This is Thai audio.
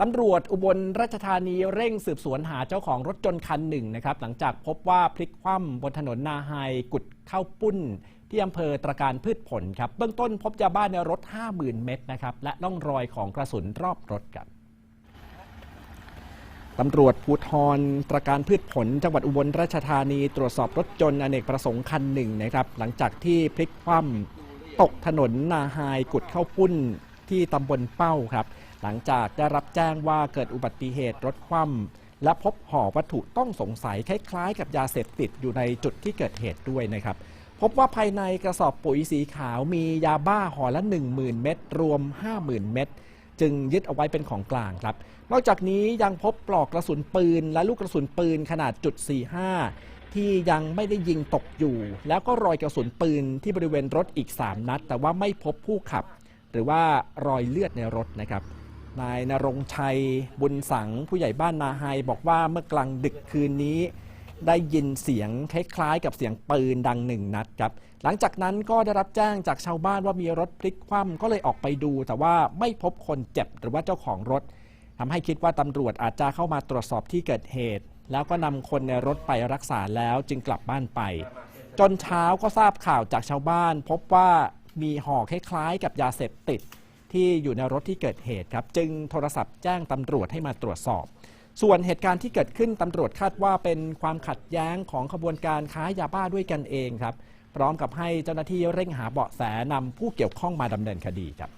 ตำรวจอุบลราชธานีเร่งสืบสวนหาเจ้าของรถยนคันหนึ่งนะครับหลังจากพบว่าพลิกคว่ำบนถนนนาไฮกุดเข้าปุ้น ที่อำเภอตระการพืชผลครับเบื้องต้นพบยาบ้าในรถ 50,000 เม็ดนะครับและร่องรอยของกระสุนรอบรถครับตำรวจภูธรตระการพืชผล จังหวัดอุบลราชธานีตรวจสอบรถยนอเนกประสงค์คันหนึ่งนะครับหลังจากที่พลิกคว่ำตกถนนนาไฮกุดเข้าปุ้น ที่ตำบลเป้าครับ หลังจากได้รับแจ้งว่าเกิดอุบัติเหตุรถคว่ำและพบห่อวัตถุต้องสงสัยคล้ายๆ กับยาเสพติดอยู่ในจุดที่เกิดเหตุด้วยนะครับ พบว่าภายในกระสอบปุ๋ยสีขาวมียาบ้าห่อละ 10,000 เม็ดรวม 50,000 เม็ดจึงยึดเอาไว้เป็นของกลางครับ นอกจากนี้ยังพบปลอกกระสุนปืน และลูกกระสุนปืนขนาดจุด45 ที่ยังไม่ได้ยิงตกอยู่ แล้วก็รอยกระสุนปืนที่บริเวณรถอีก 3 นัด แต่ว่าไม่พบผู้ขับ หรือว่ารอยเลือดในรถนะครับนายนรงชัยบุญสังผู้ใหญ่บ้านนาไฮบอกว่าเมื่อกลางดึกคืนนี้ ได้ยินเสียงคล้ายๆ กับเสียงปืนดังหนึ่งนัดครับหลังจากนั้นก็ได้รับแจ้งจากชาวบ้านว่ามีรถพลิกคว่ำก็เลยออกไปดู แต่ว่าไม่พบคนเจ็บหรือว่าเจ้าของรถทำให้คิดว่าตำรวจอาจจะเข้ามาตรวจสอบที่เกิดเหตุ แล้วก็นำคนในรถไปรักษาแล้วจึงกลับบ้านไป จนเช้าก็ทราบข่าวจากชาวบ้าน พบว่า มีห่อคล้ายๆ กับยาเสพติด ที่อยู่ในรถที่เกิดเหตุครับ จึงโทรศัพท์แจ้งตำรวจให้มาตรวจสอบ ส่วนเหตุการณ์ที่เกิดขึ้นตำรวจคาดว่าเป็นความขัดแย้งของขบวนการค้ายาบ้าด้วยกันเองครับ พร้อมกับให้เจ้าหน้าที่เร่งหาเบาะแสนำผู้เกี่ยวข้องมาดำเนินคดีครับ